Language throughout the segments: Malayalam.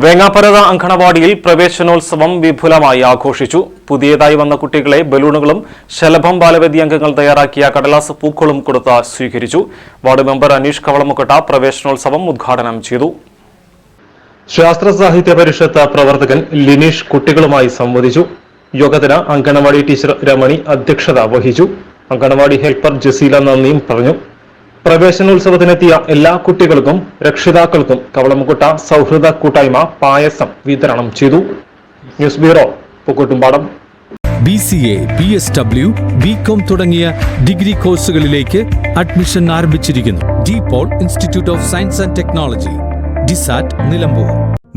Vengaparatha അങ്കണവാടിയിൽ പ്രവേശനോത്സവം വിപുലമായി ആഘോഷിച്ചു. പുതിയതായി വന്ന കുട്ടികളെ ബലൂണുകളും ശലഭം ബാലവേദി അംഗങ്ങൾ തയ്യാറാക്കിയ കടലാസ് പൂക്കളും കൊടുത്ത് സ്വീകരിച്ചു. വാർഡ് മെമ്പർ അനീഷ് കവളമുക്കട്ട പ്രവേശനോത്സവം ഉദ്ഘാടനം ചെയ്തു. ശാസ്ത്ര സാഹിത്യ പരിഷത്ത് പ്രവർത്തകൻ ലിനീഷ് കുട്ടികളുമായി സംവദിച്ചു. യോഗത്തിന് അങ്കണവാടി ടീച്ചർ രമണി അധ്യക്ഷത വഹിച്ചു. അങ്കണവാടി ഹെൽപ്പർ ജസീല നന്ദിയും പറഞ്ഞു. പ്രവേശനോത്സവത്തിനെത്തിയ എല്ലാ കുട്ടികൾക്കും രക്ഷിതാക്കൾക്കും കവളമുക്കുട്ട സൗഹൃദ കൂട്ടായ്മ പായസം വിതരണം ചെയ്തു. News bureau Pookkottumpadam. B C A B S W B com തുടങ്ങിയ ഡിഗ്രി കോഴ്സുകളിലേക്ക് അഡ്മിഷൻ ആരംഭിച്ചിരിക്കുന്നു. De Paul institute of science and technology DISAT Nilambur.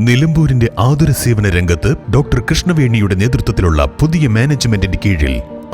നിലമ്പൂരിന്റെ ആതുര സേവന രംഗത്ത് ഡോക്ടർ കൃഷ്ണവേണിയുടെ നേതൃത്വത്തിലുള്ള പുതിയ മാനേജ്മെന്റിന്റെ കീഴിൽ